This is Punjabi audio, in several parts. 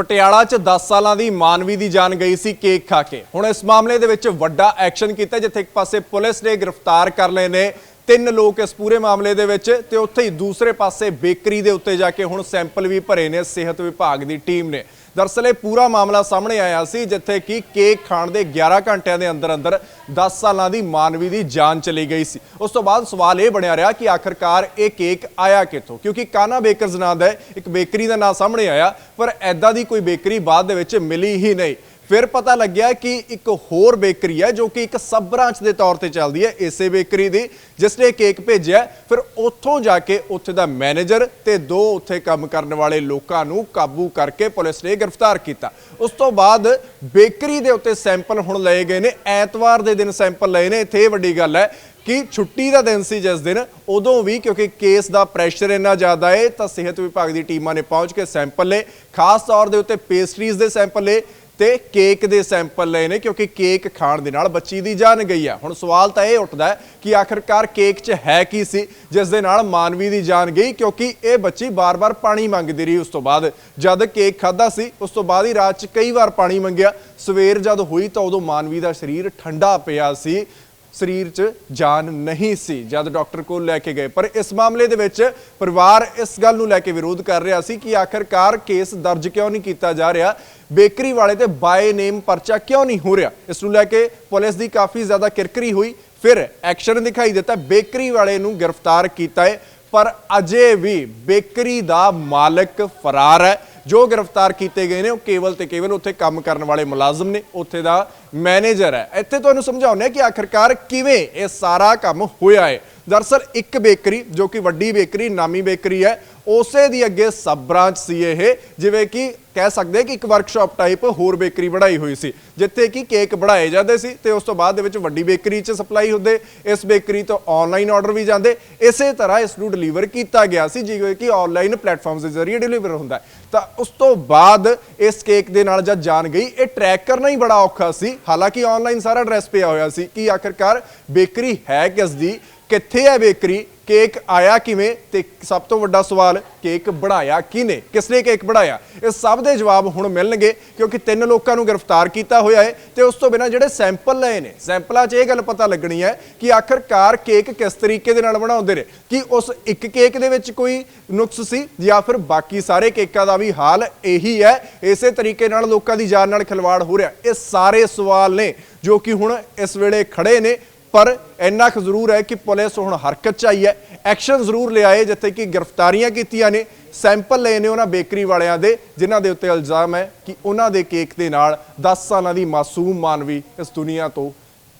ਪਟਿਆਲਾ 'ਚ 10 ਸਾਲਾਂ ਦੀ ਮਾਨਵੀ ਦੀ ਜਾਨ ਗਈ ਸੀ ਕੇਕ ਖਾ ਕੇ। ਹੁਣ ਇਸ ਮਾਮਲੇ ਦੇ ਵਿੱਚ ਵੱਡਾ ਐਕਸ਼ਨ ਕੀਤਾ, ਜਿੱਥੇ ਇੱਕ ਪਾਸੇ ਪੁਲਿਸ ਨੇ ਗ੍ਰਿਫਤਾਰ ਕਰ ਲਏ ਨੇ ਤਿੰਨ ਲੋਕ ਇਸ ਪੂਰੇ ਮਾਮਲੇ ਦੇ ਵਿੱਚ ਤੇ ਉੱਥੇ ਹੀ ਦੂਸਰੇ ਪਾਸੇ ਬੇਕਰੀ ਦੇ ਉੱਤੇ ਜਾ ਕੇ ਹੁਣ ਸੈਂਪਲ ਵੀ ਭਰੇ ਨੇ ਸਿਹਤ ਵਿਭਾਗ ਦੀ ਟੀਮ ਨੇ। ਦਰਅਸਲ ਇਹ ਪੂਰਾ ਮਾਮਲਾ ਸਾਹਮਣੇ ਆਇਆ ਸੀ, ਜਿੱਥੇ ਕਿ ਕੇਕ ਖਾਣ ਦੇ 11 ਘੰਟਿਆਂ ਦੇ ਅੰਦਰ ਅੰਦਰ 10 ਸਾਲਾਂ ਦੀ ਮਾਨਵੀ ਦੀ ਜਾਨ ਚਲੀ ਗਈ ਸੀ। ਉਸ ਤੋਂ ਬਾਅਦ ਸਵਾਲ ਇਹ ਬਣਿਆ ਰਿਹਾ ਕਿ ਆਖਰਕਾਰ ਇਹ ਕੇਕ ਆਇਆ ਕਿੱਥੋਂ? ਕਿਉਂਕਿ ਕਾਨਾ ਬੇਕਰਜ਼ ਨਾਂ ਦਾ ਇੱਕ ਬੇਕਰੀ ਦਾ ਨਾਂ ਸਾਹਮਣੇ ਆਇਆ, ਪਰ ਐਦਾਂ ਦੀ ਕੋਈ ਬੇਕਰੀ ਬਾਅਦ ਦੇ ਵਿੱਚ ਮਿਲੀ ਹੀ ਨਹੀਂ। ਫਿਰ ਪਤਾ ਲੱਗਿਆ ਕਿ ਇੱਕ ਹੋਰ ਬੇਕਰੀ ਹੈ ਜੋ ਕਿ ਇੱਕ ਸਬ ਬ੍ਰਾਂਚ ਦੇ ਤੌਰ ਤੇ ਚੱਲਦੀ ਹੈ ਇਸੇ ਬੇਕਰੀ ਦੀ, ਜਿਸ ਨੇ ਕੇਕ ਭੇਜਿਆ ਫਿਰ ਉੱਥੋਂ ਜਾ ਕੇ ਉੱਥੇ ਦਾ ਮੈਨੇਜਰ ਤੇ ਦੋ ਉੱਥੇ ਕੰਮ ਕਰਨ ਵਾਲੇ ਲੋਕਾਂ ਨੂੰ ਕਾਬੂ ਕਰਕੇ ਪੁਲਿਸ ਨੇ ਗ੍ਰਿਫਤਾਰ ਕੀਤਾ। ਉਸ ਤੋਂ ਬਾਅਦ ਬੇਕਰੀ ਦੇ ਉੱਤੇ ਸੈਂਪਲ ਹੁਣ ਲਏ ਗਏ ਨੇ, ਐਤਵਾਰ ਦੇ ਦਿਨ ਸੈਂਪਲ ਲਏ ਨੇ। ਇੱਥੇ ਇਹ ਵੱਡੀ ਗੱਲ ਹੈ ਕਿ ਛੁੱਟੀ ਦਾ ਦਿਨ ਸੀ ਜਿਸ ਦਿਨ, ਉਦੋਂ ਵੀ ਕਿਉਂਕਿ ਕੇਸ ਦਾ ਪ੍ਰੈਸ਼ਰ ਇੰਨਾ ਜ਼ਿਆਦਾ ਹੈ ਤਾਂ ਸਿਹਤ ਵਿਭਾਗ ਦੀ ਟੀਮਾਂ ਨੇ ਪਹੁੰਚ ਕੇ ਸੈਂਪਲ ਲਏ। ਖਾਸ ਤੌਰ ਦੇ ਉੱਤੇ ਪੇਸਟਰੀਜ਼ ਦੇ ਸੈਂਪਲ ਲਏ ਤੇ ਕੇਕ ਦੇ ਸੈਂਪਲ ਲਏ ਨੇ, ਕਿਉਂਕਿ ਕੇਕ ਖਾਣ ਦੇ ਨਾਲ ਬੱਚੀ ਦੀ ਜਾਨ ਗਈ ਆ। ਹੁਣ ਸਵਾਲ ਤਾਂ ਇਹ ਉੱਠਦਾ ਕਿ ਆਖਰਕਾਰ ਕੇਕ 'ਚ ਹੈ ਕੀ ਸੀ, ਜਿਸ ਦੇ ਨਾਲ ਮਾਨਵੀ ਦੀ ਜਾਨ ਗਈ, ਕਿਉਂਕਿ ਇਹ ਬੱਚੀ ਬਾਰ-ਬਾਰ ਪਾਣੀ ਮੰਗਦੀ ਰਹੀ ਉਸ ਤੋਂ ਬਾਅਦ। ਜਦ ਕੇਕ ਖਾਦਾ ਸੀ, ਉਸ ਤੋਂ ਬਾਅਦ ਹੀ ਰਾਤ 'ਚ ਕਈ ਵਾਰ ਪਾਣੀ ਮੰਗਿਆ। ਸਵੇਰ ਜਦ ਹੋਈ ਤਾਂ ਉਦੋਂ ਮਾਨਵੀ ਦਾ ਸਰੀਰ ਠੰਡਾ ਪਿਆ ਸੀ। ਸਰੀਰ 'ਚ ਜਾਨ ਨਹੀਂ ਸੀ, ਜਦ ਡਾਕਟਰ ਕੋਲ ਲੈ ਕੇ ਗਏ। ਪਰ ਇਸ ਮਾਮਲੇ ਦੇ ਵਿੱਚ ਪਰਿਵਾਰ ਇਸ ਗੱਲ ਨੂੰ ਲੈ ਕੇ ਵਿਰੋਧ ਕਰ ਰਿਹਾ ਸੀ ਕਿ ਆਖਰਕਾਰ ਕੇਸ ਦਰਜ ਕਿਉਂ ਨਹੀਂ ਕੀਤਾ ਜਾ ਰਿਹਾ? ਬੇਕਰੀ ਵਾਲੇ ਤੇ ਬਾਏ ਨੇਮ ਪਰਚਾ ਕਿਉਂ ਨਹੀਂ ਹੋ ਰਿਹਾ? ਇਸ ਨੂੰ ਲੈ ਕੇ ਪੁਲਿਸ ਦੀ ਕਾਫੀ ਜ਼ਿਆਦਾ ਕਿਰਕਰੀ ਹੋਈ। ਫਿਰ ਐਕਸ਼ਨ ਦਿਖਾਈ ਦਿੱਤਾ, ਬੇਕਰੀ ਵਾਲੇ ਨੂੰ ਗ੍ਰਿਫਤਾਰ ਕੀਤਾ ਹੈ। ਪਰ ਅਜੇ ਵੀ ਬੇਕਰੀ ਦਾ ਮਾਲਕ ਫਰਾਰ ਹੈ। ਜੋ ਗ੍ਰਿਫਤਾਰ ਕੀਤੇ ਗਏ ਨੇ, ਉਹ ਕੇਵਲ ਤੇ ਕੇਵਲ ਉੱਥੇ ਕੰਮ ਕਰਨ ਵਾਲੇ ਮੁਲਾਜ਼ਮ ਨੇ। ਉੱਥੇ ਦਾ ਮੈਨੇਜਰ ਹੈ। ਇੱਥੇ ਤੁਹਾਨੂੰ ਸਮਝਾਉਂਦੇ ਹਾਂ ਕਿ ਆਖਰਕਾਰ ਕਿਵੇਂ ਇਹ ਸਾਰਾ ਕੰਮ ਹੋਇਆ ਹੈ। ਦਰਅਸਲ ਇੱਕ ਬੇਕਰੀ, ਜੋ ਕਿ ਵੱਡੀ ਬੇਕਰੀ, ਨਾਮੀ ਬੇਕਰੀ ਹੈ, ਉਸੇ ਦੀ ਅੱਗੇ ਸਬ ਬ੍ਰਾਂਚ ਸੀ ਇਹ। ਜਿਵੇਂ ਕਿ ਕਹਿ ਸਕਦੇ ਕਿ ਇੱਕ ਵਰਕਸ਼ਾਪ ਟਾਈਪ ਹੋਰ ਬੇਕਰੀ ਬਣਾਈ ਹੋਈ ਸੀ, ਜਿੱਥੇ ਕਿ ਕੇਕ ਬਣਾਏ ਜਾਂਦੇ ਸੀ ਤੇ ਉਸ ਤੋਂ ਬਾਅਦ ਦੇ ਵਿੱਚ ਵੱਡੀ ਬੇਕਰੀ 'ਚ ਸਪਲਾਈ ਹੁੰਦੇ, ਇਸ ਬੇਕਰੀ ਤੋਂ ਆਨਲਾਈਨ ਆਰਡਰ ਵੀ ਜਾਂਦੇ। ਇਸੇ ਤਰ੍ਹਾਂ ਇਸ ਨੂੰ ਡਿਲੀਵਰ ਕੀਤਾ ਗਿਆ ਸੀ, ਜਿਵੇਂ ਕਿ ਆਨਲਾਈਨ ਪਲੇਟਫਾਰਮਸ ਦੇ ਜ਼ਰੀਏ ਡਿਲੀਵਰ ਹੁੰਦਾ ਤਾਂ ਉਸ ਤੋਂ ਬਾਅਦ ਇਸ ਕੇਕ ਦੇ ਨਾਲ ਜਦ ਜਾਣ ਗਈ, ਇਹ ਟਰੈਕ ਕਰਨਾ ਹੀ ਬੜਾ ਔਖਾ ਸੀ। ਹਾਲਾਂਕਿ ਆਨਲਾਈਨ ਸਾਰਾ ਐਡਰੈਸ ਪਿਆ ਹੋਇਆ ਸੀ ਕਿ ਆਖਰਕਾਰ ਬੇਕਰੀ ਹੈ ਕਿਸ ਦੀ ਕਿੱਥੇ ਹੈ ਬੇਕਰੀ ਕੇਕ ਆਇਆ ਕਿਵੇਂ ਤੇ ਸਭ ਤੋਂ ਵੱਡਾ ਸਵਾਲ, ਕੇਕ ਬਣਾਇਆ ਕਿਨੇ ਕਿਸਨੇ ਕੇਕ ਬਣਾਇਆ? ਇਹ ਸਭ ਦੇ ਜਵਾਬ ਹੁਣ ਮਿਲਣਗੇ, ਕਿਉਂਕਿ ਤਿੰਨ ਲੋਕਾਂ ਨੂੰ ਗ੍ਰਿਫਤਾਰ ਕੀਤਾ ਹੋਇਆ ਹੈ ਤੇ ਉਸ ਤੋਂ ਬਿਨਾਂ ਜਿਹੜੇ ਸੈਂਪਲ ਲਏ ਨੇ, ਸੈਂਪਲਾਂ 'ਚ ਇਹ ਗੱਲ ਪਤਾ ਲੱਗਣੀ ਹੈ ਕਿ ਆਖਰਕਾਰ ਕੇਕ ਕਿਸ ਤਰੀਕੇ ਦੇ ਨਾਲ ਬਣਾਉਂਦੇ ਨੇ? ਕਿ ਉਸ ਇੱਕ ਕੇਕ ਦੇ ਵਿੱਚ ਕੋਈ ਨੁਕਸ ਸੀ ਜਾਂ ਫਿਰ ਬਾਕੀ ਸਾਰੇ ਕੇਕਾਂ ਦਾ ਵੀ ਹਾਲ ਇਹੀ ਹੈ? ਇਸੇ ਤਰੀਕੇ ਨਾਲ ਲੋਕਾਂ ਦੀ ਜਾਨ ਨਾਲ ਖਿਲਵਾੜ ਹੋ ਰਿਹਾ। ਇਹ ਸਾਰੇ ਸਵਾਲ ਨੇ ਜੋ ਕਿ ਹੁਣ ਇਸ ਵੇਲੇ ਖੜੇ ਨੇ। ਪਰ ਇੰਨਾ ਕੁ ਜ਼ਰੂਰ ਹੈ ਕਿ ਪੁਲਿਸ ਹੁਣ ਹਰਕਤ ਚ ਆਈ ਹੈ। ਐਕਸ਼ਨ ਜ਼ਰੂਰ ਲਿਆਏ ਜਿੱਥੇ ਕਿ ਗ੍ਰਿਫਤਾਰੀਆਂ ਕੀਤੀਆਂ ਨੇ। ਸੈਂਪਲ ਲਏ ਨੇ ਉਹਨਾਂ ਬੇਕਰੀ ਵਾਲਿਆਂ ਦੇ ਜਿਨ੍ਹਾਂ ਦੇ ਉੱਤੇ ਇਲਜ਼ਾਮ ਹੈ ਕਿ ਉਹਨਾਂ ਦੇ ਕੇਕ ਦੇ ਨਾਲ 10 ਸਾਲਾਂ ਦੀ ਮਾਸੂਮ ਮਾਨਵੀ ਇਸ ਦੁਨੀਆ ਤੋਂ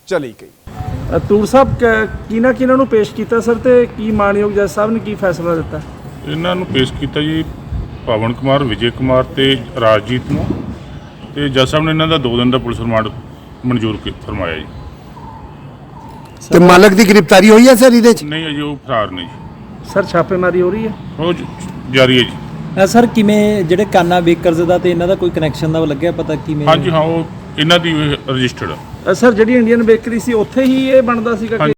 ਚਲੀ ਗਈ। ਤੂਰ ਸਾਹਿਬ ਕ- ਕਿਹਨਾਂ ਕਿਹਨਾਂ ਨੂੰ ਪੇਸ਼ ਕੀਤਾ ਸਰ ਤੇ ਕੀ ਮਾਨਯੋਗ ਜੱਜ ਸਾਹਿਬ ਨੇ ਕੀ ਫੈਸਲਾ ਦਿੱਤਾ? ਇਹਨਾਂ ਨੂੰ ਪੇਸ਼ ਕੀਤਾ ਜੀ ਪਵਨ ਕੁਮਾਰ ਵਿਜੇ ਕੁਮਾਰ ਤੇ ਰਾਜਜੀਤ ਨੂੰ। ਤੇ ਜੱਜ ਸਾਹਿਬ ਨੇ ਇਹਨਾਂ ਦਾ 2 ਦਿਨ ਦਾ ਪੁਲਿਸ ਰਿਮਾਂਡ ਮਨਜ਼ੂਰ ਫਰਮਾਇਆ ਜੀ। ਤੇ ਮਾਲਕ ਦੀ ਗ੍ਰਿਫਤਾਰੀ ਹੋਈ ਹੈ ਸਰ ਇਹਦੇ ਚ? ਨਹੀਂ ਅਜੇ ਉਹ ਫਰਾਰ ਨੇ ਜੀ ਸਰ ਛਾਪੇਮਾਰੀ ਹੋ ਰਹੀ ਹੈ? ਉਹ ਜ- ਜਾਰੀ ਹੈ ਜੀ। ਅ, ਸਰ ਕਿਵੇਂ ਜਿਹੜੇ ਕਾਨਾ ਬੇਕਰਜ਼ ਦਾ ਤੇ ਇਹਨਾਂ ਦਾ ਕੋਈ ਕਨੈਕਸ਼ਨ ਦਾ ਲੱਗਿਆ ਪਤਾ ਕਿਵੇਂ? ਹਾਂਜੀ ਹਾਂ ਉਹ ਇਹਨਾਂ ਦੀ ਰਜਿਸਟਰਡ ਅ, ਸਰ ਜਿਹੜੀ ਇੰਡੀਅਨ ਬੇਕਰੀ ਸੀ ਉੱਥੇ ਹੀ ਇਹ ਬਣਦਾ ਸੀਗਾ ਕਿ